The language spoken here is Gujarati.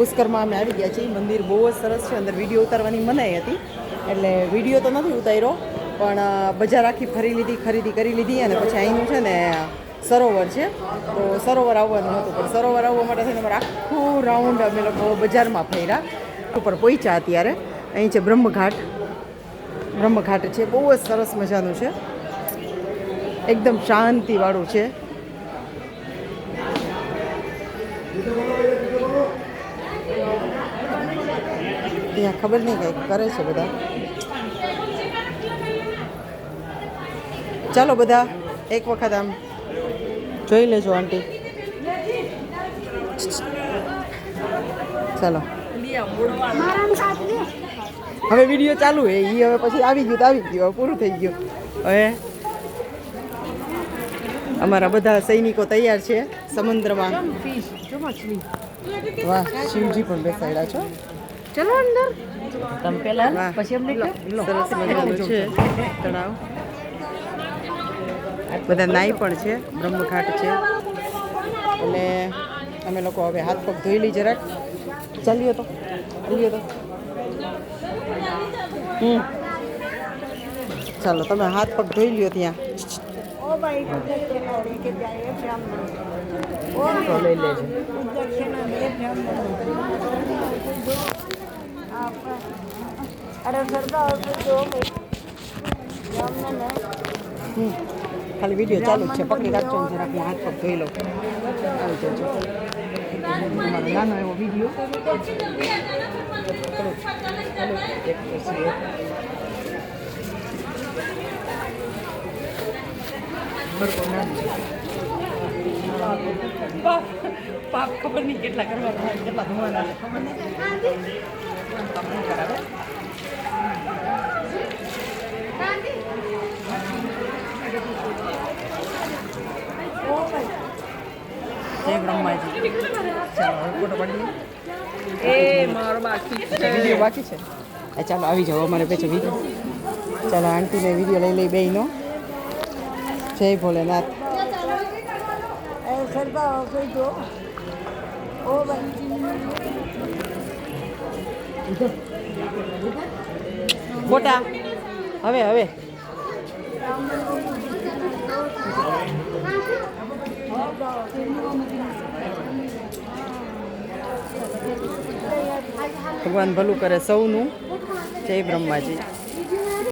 પુષ્કરમાં અમે આવી ગયા છીએ. મંદિર બહુ જ સરસ છે. અંદર વીડિયો ઉતારવાની મનાઈ હતી. એટલે વીડિયો તો નથી ઉતાર્યો, પણ બજાર આખી ફરી લીધી, ખરીદી કરી લીધી અને પછી અહીંનું છે ને, સરોવર છે. તો સરોવર આવવાનું હતું. પણ સરોવર આવવા માટે થઈને અમારે આખું રાઉન્ડ અમે લોકો બજારમાં ફર્યા. ઉપર પહોંચ્યા અત્યારે. અહીં છે બ્રહ્મઘાટ. બ્રહ્મઘાટ છે. બહુ જ સરસ મજાનું છે. એકદમ શાંતિવાળું છે. ત્યાં ખબર નહીં કંઈક કરે છે બધા. ચાલો બધા એક વખત આમ જોઈ લેજો આંટી. ચાલો. હવે વીડિયો ચાલુ હે એ હવે પછી આવી ગયું તો આવી ગયું હવે પૂરું થઈ ગયું. હવે અમારા બધા સૈનિકો તૈયાર છે સમુદ્રમાં. વાહ શિવજી પણ બેસાડ્યા છો. ચલો અંદર. તમે પેલા. પછી અમને સરસ મજાનું છે. તળાવ. બધા નાઈ પણ છે બ્રહ્મઘાટ છે. અને અમે લોકો હવે હાથ પગ ધોઈ લઈ જરાક. ચાલ્યો તો ચાલ્યો તો. હમ. ચાલો તમે હાથ પગ ધોઈ લ્યો ત્યાં. ઓ લઈ લેજો. ખાલી વીડિયો ચાલુ છે. પકડી રાખજો જરાક હાથ પગ ધોઈ લઉં આવી જજો નાનો એવો વીડિયો. પાપ ખબર નહીં કેટલા કરવાના કેટલા ધોવાના ખબર નહીં. જય બ્રહ્માજી. ફોટો પાડી એ મારો બાકી વીડિયો બાકી છે? એ ચાલો આવી જાઓ અમારે પેછે વીડિયો ચાલો આંટીને વીડિયો લઈ લઈ બેયનો. જય ભોલેનાથ. ફોટા. હવે હવે. ભગવાન ભલું કરે સૌનું. જય બ્રહ્માજી.